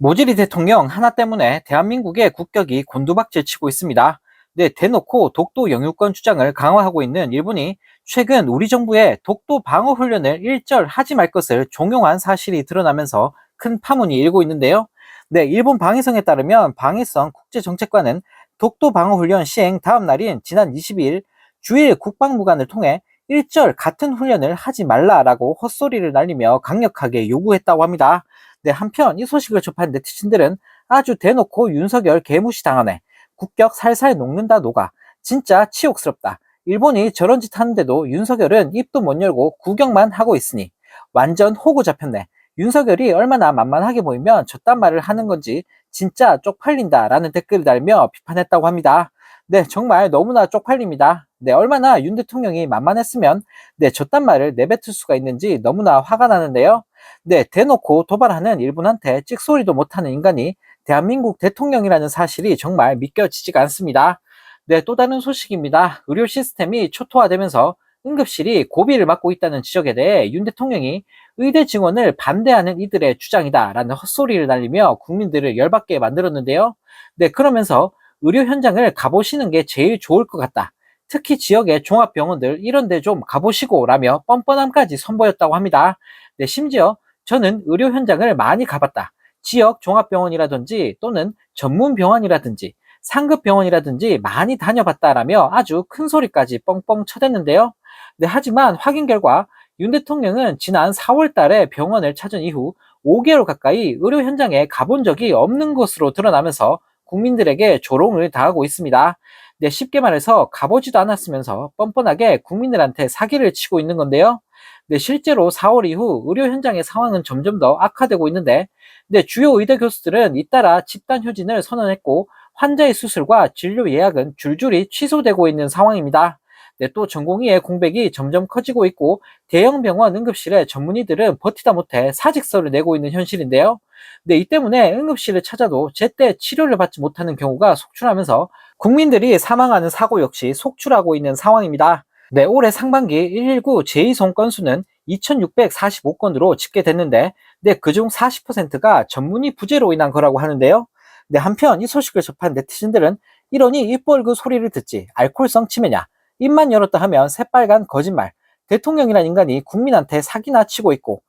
모질이 대통령 하나 때문에 대한민국의 국격이 곤두박질 치고 있습니다. 네, 대놓고 독도 영유권 주장을 강화하고 있는 일본이 최근 우리 정부의 독도 방어 훈련을 일절 하지 말 것을 종용한 사실이 드러나면서 큰 파문이 일고 있는데요. 네, 일본 방위성에 따르면 방위성 국제정책관은 독도 방어 훈련 시행 다음 날인 지난 22일 주일 국방무관을 통해 일절 같은 훈련을 하지 말라라고 헛소리를 날리며 강력하게 요구했다고 합니다. 네, 한편 이 소식을 접한 네티즌들은 아주 대놓고 윤석열 개무시 당하네. 국격 살살 녹는다 녹아. 진짜 치욕스럽다. 일본이 저런 짓 하는데도 윤석열은 입도 못 열고 구경만 하고 있으니 완전 호구 잡혔네. 윤석열이 얼마나 만만하게 보이면 저딴 말을 하는 건지 진짜 쪽팔린다라는 댓글을 달며 비판했다고 합니다. 네, 정말 너무나 쪽팔립니다. 네, 얼마나 윤 대통령이 만만했으면 네, 저딴 말을 내뱉을 수가 있는지 너무나 화가 나는데요. 네, 대놓고 도발하는 일본한테 찍소리도 못하는 인간이 대한민국 대통령이라는 사실이 정말 믿겨지지가 않습니다. 네, 또 다른 소식입니다. 의료 시스템이 초토화되면서 응급실이 고비를 맞고 있다는 지적에 대해 윤 대통령이 의대 증원을 반대하는 이들의 주장이다라는 헛소리를 날리며 국민들을 열받게 만들었는데요. 네, 그러면서 의료 현장을 가보시는 게 제일 좋을 것 같다. 특히 지역의 종합병원들 이런 데 좀 가보시고 라며 뻔뻔함까지 선보였다고 합니다. 네, 심지어 저는 의료 현장을 많이 가봤다. 지역 종합병원이라든지 또는 전문 병원이라든지 상급 병원이라든지 많이 다녀봤다라며 아주 큰 소리까지 뻥뻥 쳐댔는데요. 네, 하지만 확인 결과 윤 대통령은 지난 4월 달에 병원을 찾은 이후 5개월 가까이 의료 현장에 가본 적이 없는 것으로 드러나면서 국민들에게 조롱을 당하고 있습니다. 네, 쉽게 말해서 가보지도 않았으면서 뻔뻔하게 국민들한테 사기를 치고 있는 건데요. 네, 실제로 4월 이후 의료 현장의 상황은 점점 더 악화되고 있는데, 네, 주요 의대 교수들은 잇따라 집단 휴진을 선언했고, 환자의 수술과 진료 예약은 줄줄이 취소되고 있는 상황입니다. 네, 또 전공의의 공백이 점점 커지고 있고, 대형 병원 응급실의 전문의들은 버티다 못해 사직서를 내고 있는 현실인데요. 네, 이 때문에 응급실을 찾아도 제때 치료를 받지 못하는 경우가 속출하면서 국민들이 사망하는 사고 역시 속출하고 있는 상황입니다. 네, 올해 상반기 119 제2송 건수는 2,645건으로 집계됐는데, 네, 그중 40%가 전문의 부재로 인한 거라고 하는데요. 네, 한편 이 소식을 접한 네티즌들은 이러니 입벌그 소리를 듣지 알코올성 치매냐, 입만 열었다 하면 새빨간 거짓말, 대통령이란 인간이 국민한테 사기나 치고 있고,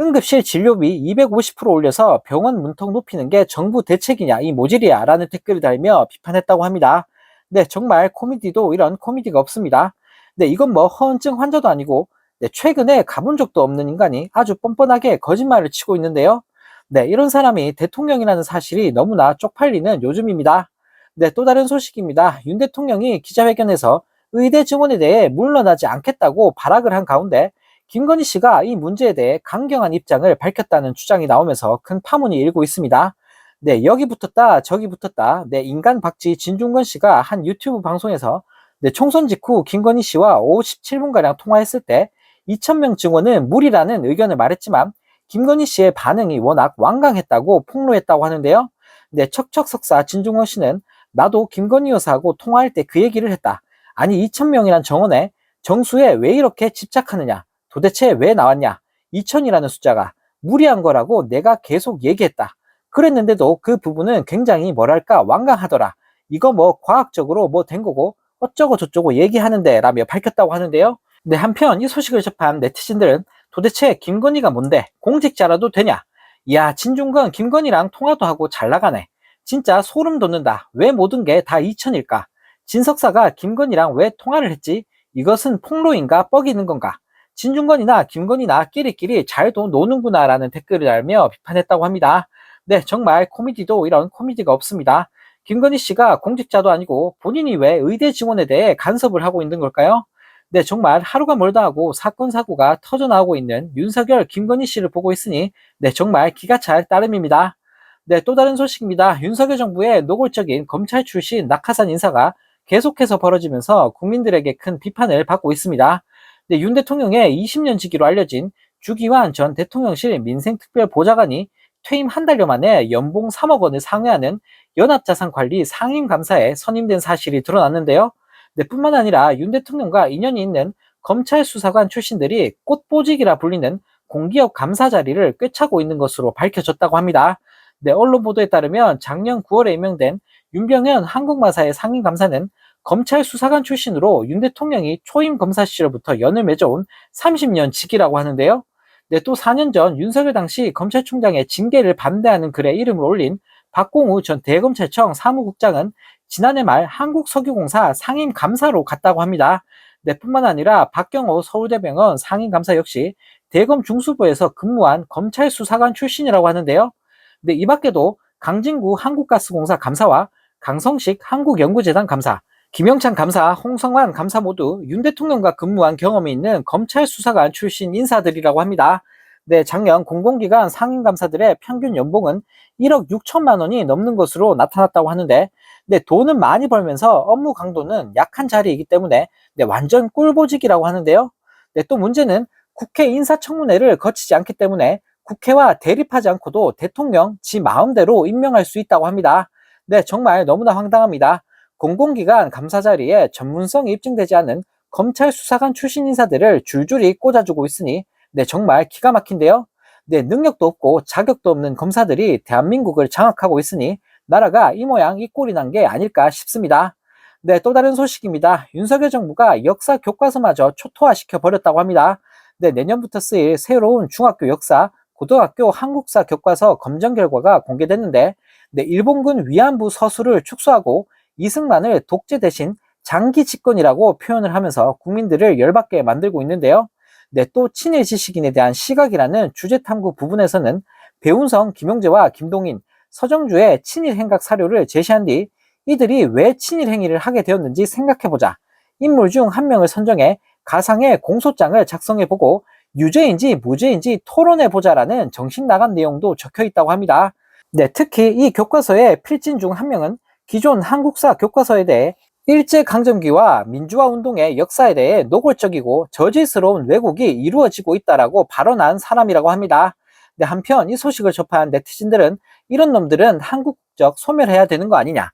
응급실 진료비 250% 올려서 병원 문턱 높이는 게 정부 대책이냐 이 모질이야 라는 댓글을 달며 비판했다고 합니다. 네 정말 코미디도 이런 코미디가 없습니다. 네 이건 뭐 허언증 환자도 아니고 네, 최근에 가본 적도 없는 인간이 아주 뻔뻔하게 거짓말을 치고 있는데요. 네 이런 사람이 대통령이라는 사실이 너무나 쪽팔리는 요즘입니다. 네 또 다른 소식입니다. 윤 대통령이 기자회견에서 의대 증원에 대해 물러나지 않겠다고 발악을 한 가운데 김건희 씨가 이 문제에 대해 강경한 입장을 밝혔다는 주장이 나오면서 큰 파문이 일고 있습니다. 네, 여기 붙었다, 저기 붙었다. 네, 인간 박쥐 진중권 씨가 한 유튜브 방송에서 네, 총선 직후 김건희 씨와 57분가량 통화했을 때 2,000명 증원은 무리라는 의견을 말했지만 김건희 씨의 반응이 워낙 완강했다고 폭로했다고 하는데요. 네, 척척석사 진중권 씨는 나도 김건희 여사하고 통화할 때 그 얘기를 했다. 아니 2,000명이란 정원에 정수에 왜 이렇게 집착하느냐? 도대체 왜 나왔냐? 2000이라는 숫자가 무리한 거라고 내가 계속 얘기했다. 그랬는데도 그 부분은 굉장히 뭐랄까 완강하더라. 이거 뭐 과학적으로 뭐 된 거고 어쩌고 저쩌고 얘기하는데 라며 밝혔다고 하는데요. 근데 한편 이 소식을 접한 네티즌들은 도대체 김건희가 뭔데 공직자라도 되냐? 이야 진중권 김건희랑 통화도 하고 잘 나가네. 진짜 소름 돋는다. 왜 모든 게 다 2000일까? 진석사가 김건희랑 왜 통화를 했지? 이것은 폭로인가 뻑이는 건가? 진중권이나 김건희나 끼리끼리 잘도 노는구나 라는 댓글을 달며 비판했다고 합니다. 네, 정말 코미디도 이런 코미디가 없습니다. 김건희 씨가 공직자도 아니고 본인이 왜 의대 증원에 대해 간섭을 하고 있는 걸까요? 네, 정말 하루가 멀다 하고 사건 사고가 터져 나오고 있는 윤석열, 김건희 씨를 보고 있으니 네, 정말 기가 찰 따름입니다. 네, 또 다른 소식입니다. 윤석열 정부의 노골적인 검찰 출신 낙하산 인사가 계속해서 벌어지면서 국민들에게 큰 비판을 받고 있습니다. 네, 윤 대통령의 20년 지기로 알려진 주기환 전 대통령실 민생특별보좌관이 퇴임 한 달여 만에 연봉 3억 원을 상회하는 연합자산관리 상임감사에 선임된 사실이 드러났는데요. 네, 뿐만 아니라 윤 대통령과 인연이 있는 검찰 수사관 출신들이 꽃보직이라 불리는 공기업 감사 자리를 꿰차고 있는 것으로 밝혀졌다고 합니다. 네, 언론 보도에 따르면 작년 9월에 임명된 윤병현 한국마사의 상임 감사는 검찰 수사관 출신으로 윤 대통령이 초임 검사 시절부터 연을 맺어온 30년 직이라고 하는데요. 네, 또 4년 전 윤석열 당시 검찰총장의 징계를 반대하는 글에 이름을 올린 박공우 전 대검찰청 사무국장은 지난해 말 한국석유공사 상임 감사로 갔다고 합니다. 네, 뿐만 아니라 박경호 서울대병원 상임 감사 역시 대검 중수부에서 근무한 검찰 수사관 출신이라고 하는데요. 네, 이 밖에도 강진구 한국가스공사 감사와 강성식 한국연구재단 감사, 김영찬 감사, 홍성환 감사 모두 윤 대통령과 근무한 경험이 있는 검찰 수사관 출신 인사들이라고 합니다. 네, 작년 공공기관 상임 감사들의 평균 연봉은 1억 6천만 원이 넘는 것으로 나타났다고 하는데, 네, 돈은 많이 벌면서 업무 강도는 약한 자리이기 때문에 네, 완전 꿀보직이라고 하는데요. 네, 또 문제는 국회 인사청문회를 거치지 않기 때문에 국회와 대립하지 않고도 대통령 지 마음대로 임명할 수 있다고 합니다. 네, 정말 너무나 황당합니다. 공공기관 감사 자리에 전문성이 입증되지 않은 검찰 수사관 출신 인사들을 줄줄이 꽂아주고 있으니 네, 정말 기가 막힌데요. 네, 능력도 없고 자격도 없는 검사들이 대한민국을 장악하고 있으니 나라가 이 모양 이 꼴이 난 게 아닐까 싶습니다. 네, 또 다른 소식입니다. 윤석열 정부가 역사 교과서마저 초토화시켜 버렸다고 합니다. 네, 내년부터 쓰일 새로운 중학교 역사, 고등학교 한국사 교과서 검정 결과가 공개됐는데, 네, 일본군 위안부 서술을 축소하고 이승만을 독재 대신 장기 집권이라고 표현을 하면서 국민들을 열받게 만들고 있는데요. 네, 또 친일 지식인에 대한 시각이라는 주제 탐구 부분에서는 배운성, 김용재와 김동인, 서정주의 친일 행각 사료를 제시한 뒤 이들이 왜 친일 행위를 하게 되었는지 생각해보자. 인물 중 한 명을 선정해 가상의 공소장을 작성해보고 유죄인지 무죄인지 토론해보자라는 정신 나간 내용도 적혀 있다고 합니다. 네, 특히 이 교과서의 필진 중 한 명은 기존 한국사 교과서에 대해 일제강점기와 민주화 운동의 역사에 대해 노골적이고 저질스러운 왜곡이 이루어지고 있다라고 발언한 사람이라고 합니다. 네, 한편 이 소식을 접한 네티즌들은 이런 놈들은 한국 국적 소멸해야 되는 거 아니냐.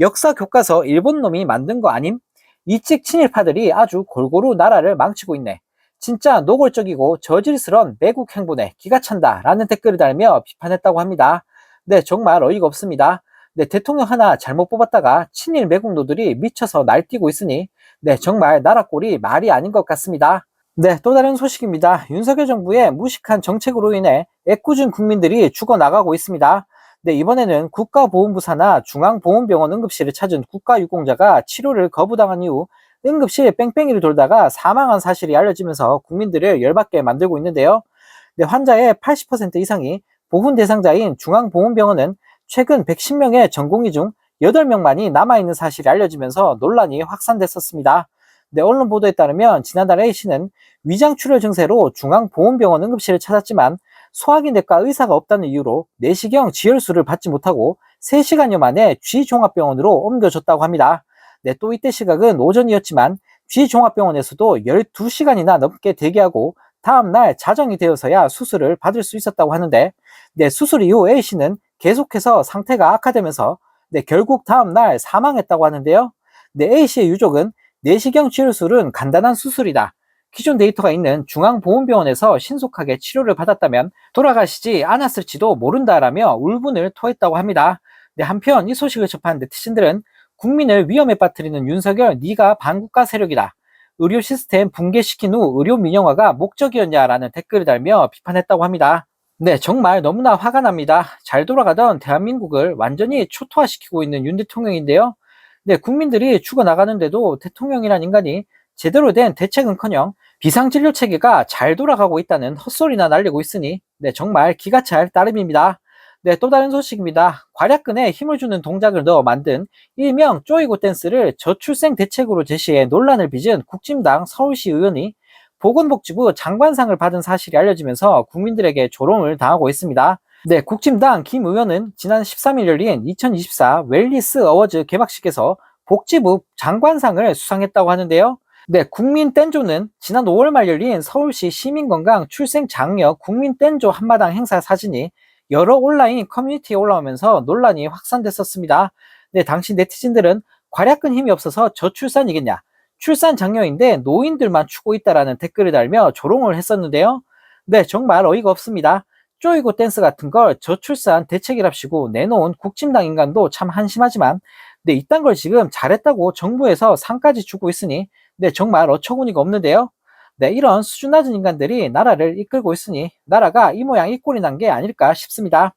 역사 교과서 일본 놈이 만든 거 아님? 이찍 친일파들이 아주 골고루 나라를 망치고 있네. 진짜 노골적이고 저질스러운 매국 행보네. 기가 찬다. 라는 댓글을 달며 비판했다고 합니다. 네, 정말 어이가 없습니다. 네, 대통령 하나 잘못 뽑았다가 친일 매국노들이 미쳐서 날뛰고 있으니 네, 정말 나라 꼴이 말이 아닌 것 같습니다. 네, 또 다른 소식입니다. 윤석열 정부의 무식한 정책으로 인해 애꿎은 국민들이 죽어나가고 있습니다. 네, 이번에는 국가보훈부 산하 중앙보훈병원 응급실을 찾은 국가유공자가 치료를 거부당한 이후 응급실 뺑뺑이를 돌다가 사망한 사실이 알려지면서 국민들을 열받게 만들고 있는데요. 네, 환자의 80% 이상이 보훈 대상자인 중앙보훈병원은 최근 110명의 전공의 중 8명만이 남아있는 사실이 알려지면서 논란이 확산됐었습니다. 네, 언론 보도에 따르면 지난달 A씨는 위장출혈 증세로 중앙보훈병원 응급실을 찾았지만 소화기내과 의사가 없다는 이유로 내시경 지혈수를 받지 못하고 3시간여 만에 G종합병원으로 옮겨졌다고 합니다. 네, 또 이때 시각은 오전이었지만 G종합병원에서도 12시간이나 넘게 대기하고 다음날 자정이 되어서야 수술을 받을 수 있었다고 하는데 네, 수술 이후 A씨는 계속해서 상태가 악화되면서 네, 결국 다음날 사망했다고 하는데요. 네, A씨의 유족은 내시경 치료술은 간단한 수술이다. 기존 데이터가 있는 중앙보훈병원에서 신속하게 치료를 받았다면 돌아가시지 않았을지도 모른다라며 울분을 토했다고 합니다. 네, 한편 이 소식을 접한 네티즌들은 국민을 위험에 빠뜨리는 윤석열 네가 반국가 세력이다. 의료 시스템 붕괴시킨 후 의료 민영화가 목적이었냐라는 댓글을 달며 비판했다고 합니다. 네, 정말 너무나 화가 납니다. 잘 돌아가던 대한민국을 완전히 초토화시키고 있는 윤 대통령인데요. 네, 국민들이 죽어 나가는데도 대통령이란 인간이 제대로 된 대책은커녕 비상진료 체계가 잘 돌아가고 있다는 헛소리나 날리고 있으니 네, 정말 기가 찰 따름입니다. 네, 또 다른 소식입니다. 괄약근에 힘을 주는 동작을 넣어 만든 일명 쪼이고 댄스를 저출생 대책으로 제시해 논란을 빚은 국진당 서울시 의원이 보건복지부 장관상을 받은 사실이 알려지면서 국민들에게 조롱을 당하고 있습니다. 네, 국진당 김 의원은 지난 13일 열린 2024 웰리스 어워즈 개막식에서 복지부 장관상을 수상했다고 하는데요. 네, 국민 땐조는 지난 5월 말 열린 서울시 시민건강 출생 장려 국민 땐조 한마당 행사 사진이 여러 온라인 커뮤니티에 올라오면서 논란이 확산됐었습니다. 네, 당시 네티즌들은 괄약근 힘이 없어서 저출산이겠냐. 출산 장려인데 노인들만 추고 있다라는 댓글을 달며 조롱을 했었는데요. 네, 정말 어이가 없습니다. 쪼이고 댄스 같은 걸 저출산 대책이랍시고 내놓은 국진당 인간도 참 한심하지만 네, 이딴 걸 지금 잘했다고 정부에서 상까지 주고 있으니 네, 정말 어처구니가 없는데요. 네, 이런 수준 낮은 인간들이 나라를 이끌고 있으니 나라가 이 모양 이 꼴이 난 게 아닐까 싶습니다.